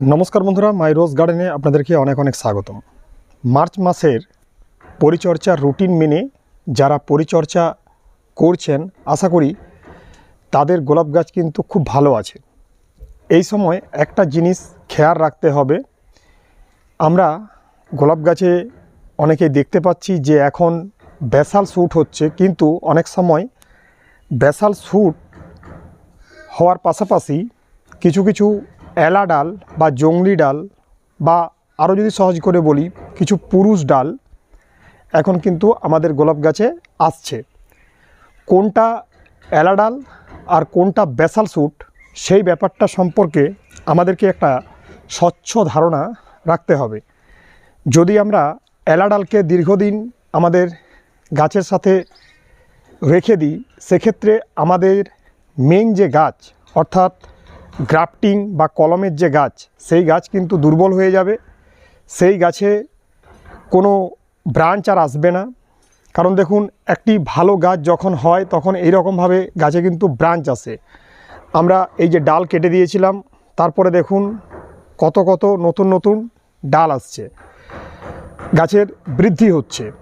নমস্কার বন্ধুরা মাই রোজ গার্ডেনে আপনাদেরকে অনেক অনেক স্বাগতম। মার্চ মাসের পরিচর্যার রুটিন মেনে যারা পরিচর্যা করছেন, আশা করি তাদের গোলাপ গাছ কিন্তু খুব ভালো আছে। এই সময় একটা জিনিস খেয়াল রাখতে হবে। আমরা গোলাপ গাছে অনেকেই দেখতে পাচ্ছি যে এখন ব্যাসাল শ্যুট হচ্ছে, কিন্তু অনেক সময় ব্যাসাল শ্যুট হওয়ার পাশাপাশি কিছু কিছু এলা ডাল বা জংলি ডাল বা আরও যদি সহজ করে বলি কিছু পুরুষ ডাল এখন কিন্তু আমাদের গোলাপ গাছে আসছে। কোনটা এলা ডাল আর কোনটা ব্যাসাল স্যুট, সেই ব্যাপারটা সম্পর্কে আমাদেরকে একটা স্বচ্ছ ধারণা রাখতে হবে। যদি আমরা এলা ডালকে দীর্ঘদিন আমাদের গাছের সাথে রেখে দিই, সেক্ষেত্রে আমাদের মেন যে গাছ, অর্থাৎ গ্রাফটিং বা কলমের যে গাছ, সেই গাছ কিন্তু দুর্বল হয়ে যাবে। সেই গাছে কোনো ব্রাঞ্চ আর আসবে না। কারণ দেখুন, একটি ভালো গাছ যখন হয়, তখন এই রকমভাবে গাছে কিন্তু ব্রাঞ্চ আসে। আমরা এই যে ডাল কেটে দিয়েছিলাম, তারপরে দেখুন কত কত নতুন নতুন ডাল আসছে। গাছের বৃদ্ধি হচ্ছে।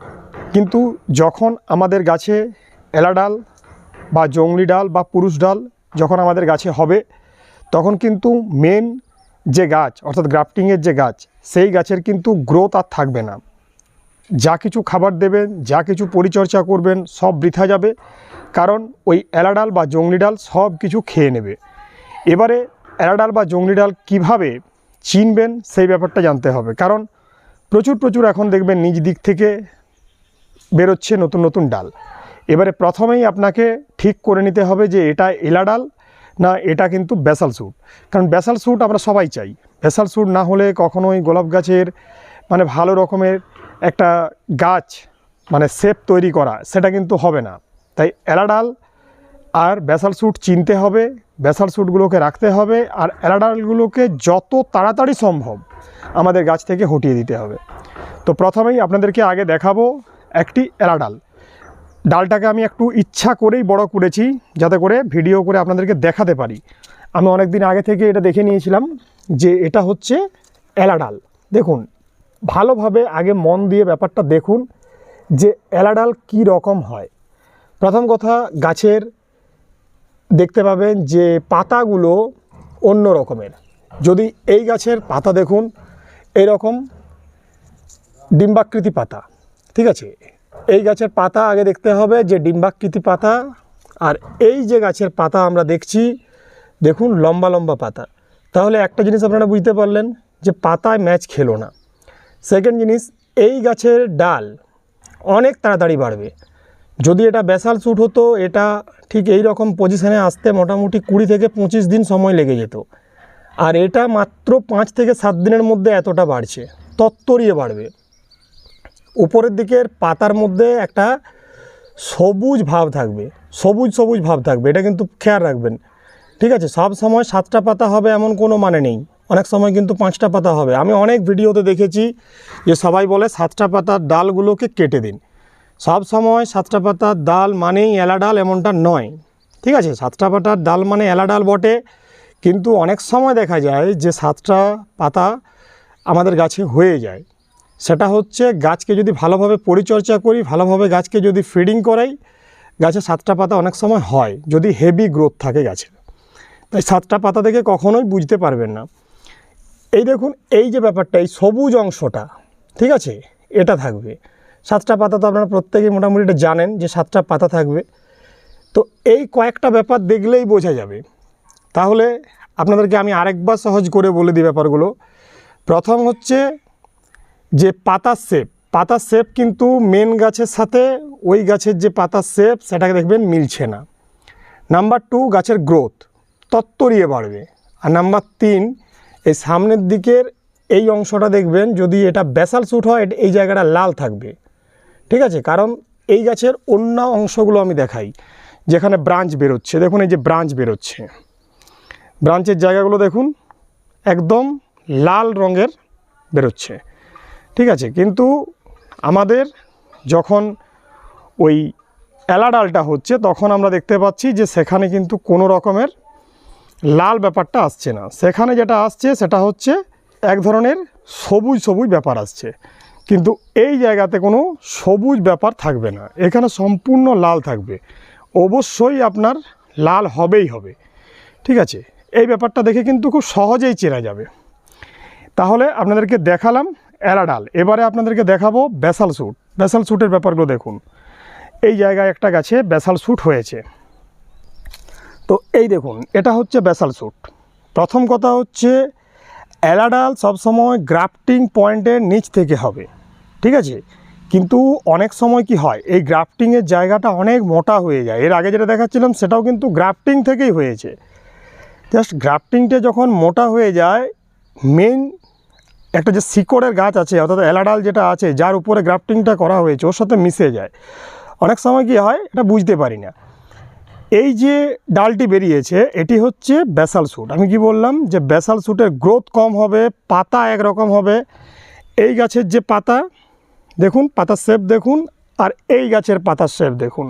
কিন্তু যখন আমাদের গাছে এলা ডাল বা জংলি ডাল বা পুরুষ ডাল যখন আমাদের গাছে হবে তখন কিন্তু মেন যে গাছ, অর্থাৎ গ্রাফটিংয়ের যে গাছ, সেই গাছের কিন্তু গ্রোথ আর থাকবে না। যা কিছু খাবার দেবেন, যা কিছু পরিচর্যা করবেন, সব বৃথা যাবে। কারণ ওই এলাডাল বা জংলি ডাল সব কিছু খেয়ে নেবে। এবারে এলাডাল বা জংলি ডাল কীভাবে চিনবেন, সেই ব্যাপারটা জানতে হবে। কারণ প্রচুর প্রচুর এখন দেখবেন নিজ দিক থেকে বেরোচ্ছে নতুন নতুন ডাল। এবারে প্রথমেই আপনাকে ঠিক করে নিতে হবে যে এটা এলা ডাল না, এটা কিন্তু ব্যাসাল স্যুট। কারণ ব্যাসাল স্যুট আমরা সবাই চাই। ব্যাসাল স্যুট না হলে কখনোই গোলাপ গাছের মানে ভালো রকমের একটা গাছ মানে শেপ তৈরি করা, সেটা কিন্তু হবে না। তাই এলাডাল আর ব্যাসাল স্যুট চিনতে হবে ব্যাসাল স্যুটগুলোকে রাখতে হবে, আর এলাডালগুলোকে যত তাড়াতাড়ি সম্ভব আমাদের গাছ থেকে হটিয়ে দিতে হবে। তো প্রথমেই আপনাদেরকে আগে দেখাবো একটি এলাডাল। ডালটাকে আমি একটু ইচ্ছা করেই বড় করেছি, যাতে করে ভিডিও করে আপনাদেরকে দেখাতে পারি। আমি অনেক দিন আগে থেকে এটা দেখে নিয়েছিলাম যে এটা হচ্ছে এলা ডাল। দেখুন, ভালোভাবে আগে মন দিয়ে ব্যাপারটা দেখুন যে এলা ডাল কী রকম হয়। প্রথম কথা, গাছের দেখতে পাবেন যে পাতাগুলো অন্য রকমের। যদি এই গাছের পাতা দেখুন এই রকম ডিম্বাকৃতি পাতা, ঠিক আছে? এই গাছের পাতা আগে দেখতে হবে, যে ডিম্বাকৃতি পাতা। আর এই যে গাছের পাতা আমরা দেখছি, দেখুন লম্বা লম্বা পাতা। তাহলে একটা জিনিস আপনারা বুঝতে পারলেন, যে পাতায় ম্যাচ খেলো না। সেকেন্ড জিনিস, এই গাছের ডাল অনেক তাড়াতাড়ি বাড়বে। যদি এটা ব্যাসাল শ্যুট হতো, এটা ঠিক এই রকম পজিশানে আসতে মোটামুটি কুড়ি থেকে পঁচিশ দিন সময় লেগে যেত। আর এটা মাত্র পাঁচ থেকে সাত দিনের মধ্যে এতটা বাড়ছে তত্তরিয়ে বাড়বে। উপরের দিকের পাতার মধ্যে একটা সবুজ ভাব থাকবে, সবুজ সবুজ ভাব থাকবে, এটা কিন্তু খেয়াল রাখবেন। ঠিক আছে, সব সময় সাতটা পাতা হবে এমন কোনো মানে নেই, অনেক সময় কিন্তু পাঁচটা পাতা হবে। আমি অনেক ভিডিওতে দেখেছি যে সবাই বলে সাতটা পাতার ডালগুলোকে কেটে দিন। সব সময় সাতটা পাতার ডাল মানেই এলা ডাল এমনটা নয়। ঠিক আছে, সাতটা পাতার ডাল মানে এলা ডাল বটে, কিন্তু অনেক সময় দেখা যায় যে সাতটা পাতা আমাদের গাছে হয়ে যায়। সেটা হচ্ছে গাছকে যদি ভালোভাবে পরিচর্যা করি, ভালোভাবে গাছকে যদি ফিডিং করাই গাছে সাতটা পাতা অনেক সময় হয়, যদি হেভি গ্রোথ থাকে গাছের। তাই সাতটা পাতা দেখে কখনোই বুঝতে পারবেন না। এই দেখুন, এই যে ব্যাপারটা, এই সবুজ অংশটা, ঠিক আছে? এটা থাকবে। সাতটা পাতা তো আপনারা প্রত্যেকেই মোটামুটি এটা জানেন যে সাতটা পাতা থাকবে। তো এই কয়েকটা ব্যাপার দেখলেই বোঝা যাবে। তাহলে আপনাদেরকে আমি আরেকবার সহজ করে বলে দিই ব্যাপারগুলো। প্রথম হচ্ছে যে পাতার শেপ পাতার শেপ কিন্তু মেন গাছের সাথে ওই গাছের যে পাতার শেপ, সেটাকে দেখবেন মিলছে না। নাম্বার টু গাছের গ্রোথ তত্তরিয়ে বাড়বে। আর নাম্বার তিন, এই সামনের দিকের এই অংশটা দেখবেন যদি এটা ব্যাসাল শ্যুট হয়, এই জায়গাটা লাল থাকবে। ঠিক আছে? কারণ এই গাছের অন্য অংশগুলো আমি দেখাই, যেখানে ব্রাঞ্চ বেরোচ্ছে। দেখুন, এই যে ব্রাঞ্চ বেরোচ্ছে। ব্রাঞ্চের জায়গাগুলো দেখুন, একদম লাল রঙের বেরোচ্ছে। ঠিক আছে, কিন্তু আমাদের যখন ওই অ্যালাডালটা হচ্ছে, তখন আমরা দেখতে পাচ্ছি যে সেখানে কিন্তু কোনো রকমের লাল ব্যাপারটা আসছে না। সেখানে যেটা আসছে, সেটা হচ্ছে এক ধরনের সবুজ সবুজ ব্যাপার আসছে। কিন্তু এই জায়গাতে কোনো সবুজ ব্যাপার থাকবে না। এখানে সম্পূর্ণ লাল থাকবে। অবশ্যই আপনার লাল হবেই হবে। ঠিক আছে, এই ব্যাপারটা দেখে কিন্তু খুব সহজেই চেনা যাবে। তাহলে আপনাদেরকে দেখালাম অ্যালাডাল এবারে আপনাদেরকে দেখাবো ব্যাসাল স্যুট। ব্যাসাল স্যুটের ব্যাপারগুলো দেখুন। এই জায়গায় একটা গাছে ব্যাসাল স্যুট হয়েছে। তো এই দেখুন, এটা হচ্ছে ব্যাসাল স্যুট। প্রথম কথা হচ্ছে অ্যালাডাল সবসময় গ্রাফটিং পয়েন্টের নিচ থেকে হবে। ঠিক আছে? কিন্তু অনেক সময় কি হয়, এই গ্রাফটিংয়ের জায়গাটা অনেক মোটা হয়ে যায়। এর আগে যেটা দেখাচ্ছিলাম, সেটাও কিন্তু গ্রাফটিং থেকেই হয়েছে। জাস্ট গ্রাফটিংটা যখন মোটা হয়ে যায় মেন একটা যে শিকড়ের গাছ আছে, অর্থাৎ এলাডাল যেটা আছে, যার উপরে গ্রাফটিংটা করা হয়েছে, ওর সাথে মিশে যায়। অনেক সময় কি হয়, এটা বুঝতে পারি না। এই যে ডালটি বেরিয়েছে, এটি হচ্ছে ব্যাসাল স্যুট। আমি কি বললাম যে ব্যাসাল স্যুটের গ্রোথ কম হবে, পাতা একরকম হবে। এই গাছের যে পাতা, দেখুন, পাতার শেপ দেখুন, আর এই গাছের পাতার শেপ দেখুন।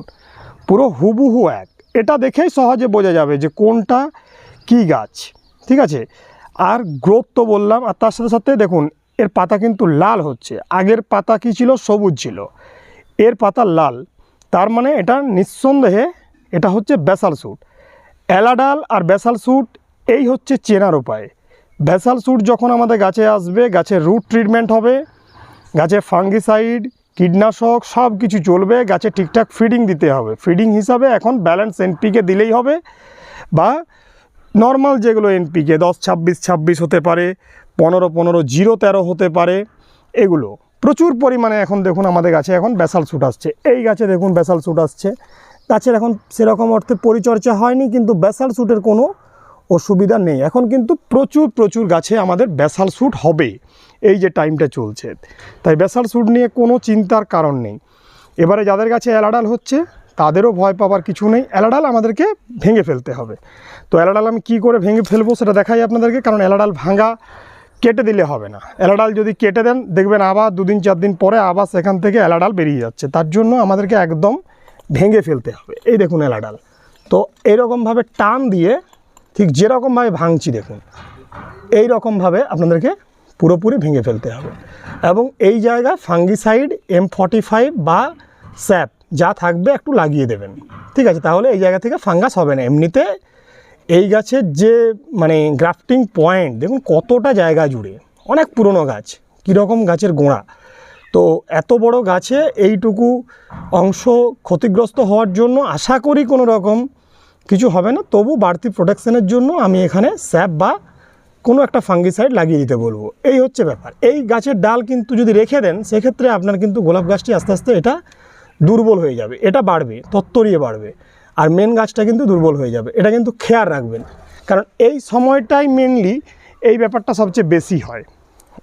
পুরো হুবহু এক। এটা দেখেই সহজে বোঝা যাবে যে কোনটা কি গাছ। ঠিক আছে? আর গ্রোথ তো বললাম, আর তার সাথে সাথে দেখুন, এর পাতা কিন্তু লাল হচ্ছে। আগের পাতা কি ছিল? সবুজ ছিল। এর পাতা লাল। তার মানে এটা নিঃসন্দেহে এটা হচ্ছে ব্যাসাল স্যুট। অ্যালাডাল আর ব্যাসাল স্যুট, এই হচ্ছে চেনার উপায়। ব্যাসাল স্যুট যখন আমাদের গাছে আসবে গাছের রুট ট্রিটমেন্ট হবে, গাছে ফাঙ্গিসাইড, কীটনাশক, সব কিছু চলবে, গাছে ঠিকঠাক ফিডিং দিতে হবে। ফিডিং হিসাবে এখন ব্যালেন্স এনপিকে দিলেই হবে, বা নর্মাল যেগুলো এনপিকে দশ, ছাব্বিশ ছাব্বিশ হতে পারে, পনেরো পনেরো, জিরো, তেরো হতে পারে, এগুলো। প্রচুর পরিমাণে এখন দেখুন আমাদের গাছে এখন ব্যাসাল স্যুট আসছে। এই গাছে দেখুন ব্যাসাল স্যুট আসছে। গাছের এখন সেরকম অর্থে পরিচর্যা হয়নি, কিন্তু ব্যাসাল স্যুটের কোনো অসুবিধা নেই। এখন কিন্তু প্রচুর প্রচুর গাছে আমাদের ব্যাসাল স্যুট হবে। এই যে টাইমটা চলছে। তাই ব্যাসাল স্যুট নিয়ে কোনো চিন্তার কারণ নেই। এবারে যাদের কাছে অ্যালাডাল হচ্ছে তাদেরও ভয় পাওয়ার কিছু নেই। অ্যালাডাল আমাদেরকে ভেঙে ফেলতে হবে। তো অ্যালাডাল আমি কী করে ভেঙে ফেলব সেটা দেখাই আপনাদেরকে, কারণ অ্যালাডাল ভাঙা কেটে দিলে হবে না। অ্যালাডাল যদি কেটে দেন, দেখবেন আবার দুদিন, চার দিন পরে আবার সেখান থেকে অ্যালাডাল বেরিয়ে যাচ্ছে। তার জন্য আমাদেরকে একদম ভেঙে ফেলতে হবে। এই দেখুন অ্যালাডাল। তো এইরকমভাবে টান দিয়ে ঠিক যেরকমভাবে ভাঙছি দেখুন এই রকমভাবে আপনাদেরকে পুরোপুরি ভেঙে ফেলতে হবে। এবং এই জায়গায় ফাঙ্গিসাইড এম ফর্টি ফাইভ বা স্যাপ যা থাকবে একটু লাগিয়ে দেবেন। ঠিক আছে, তাহলে এই জায়গা থেকে ফাঙ্গাস হবে না। এমনিতে এই গাছের যে মানে গ্রাফটিং পয়েন্ট, দেখুন কতটা জায়গা জুড়ে, অনেক পুরনো গাছ, কীরকম গাছের গোড়া। তো এত বড় গাছে এইটুকু অংশ ক্ষতিগ্রস্ত হওয়ার জন্য আশা করি কোনো রকম কিছু হবে না। তবু বাড়তি প্রোটেকশনের জন্য আমি এখানে স্যাপ বা কোনো একটা ফাঙ্গিসাইড লাগিয়ে দিতে বলব। এই হচ্ছে ব্যাপার। এই গাছের ডাল কিন্তু যদি রেখে দেন, সেক্ষেত্রে আপনার কিন্তু গোলাপ গাছটি আস্তে আস্তে এটা দুর্বল হয়ে যাবে, এটা বাড়বে তত্তরিয়ে বাড়বে। আর মেন গাছটা কিন্তু দুর্বল হয়ে যাবে, এটা কিন্তু খেয়াল রাখবেন। কারণ এই সময়টাই মেনলি এই ব্যাপারটা সবচেয়ে বেশি হয়।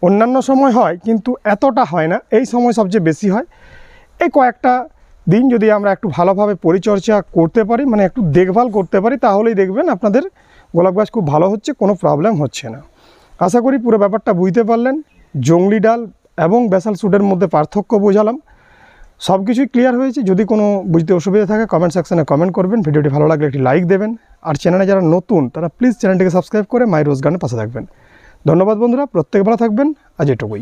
অন্যান্য সময় হয়, কিন্তু এতটা হয় না, এই সময় সবচেয়ে বেশি হয়। এই কয়েকটা দিন যদি আমরা একটু ভালোভাবে পরিচর্যা করতে পারি মানে একটু দেখভাল করতে পারি, তাহলেই দেখবেন আপনাদের গোলাপ গাছ খুব ভালো হচ্ছে, কোনো প্রবলেম হচ্ছে না। আশা করি পুরো ব্যাপারটা বুঝতে পারলেন। জংলি ডাল এবং বেসাল সুটের মধ্যে পার্থক্য বোঝালাম। সব কিছুই ক্লিয়ার হয়েছে। যদি কোনো বুঝতে অসুবিধা থাকে কমেন্ট সেকশানে কমেন্ট করবেন। ভিডিওটি ভালো লাগলে একটি লাইক দেবেন। আর চ্যানেলে যারা নতুন, তারা প্লিজ চ্যানেলটিকে সাবস্ক্রাইব করে মাই রোজ গানে পাশে থাকবেন। ধন্যবাদ বন্ধুরা, প্রত্যেক ভালো থাকবেন। আজ এটুকুই।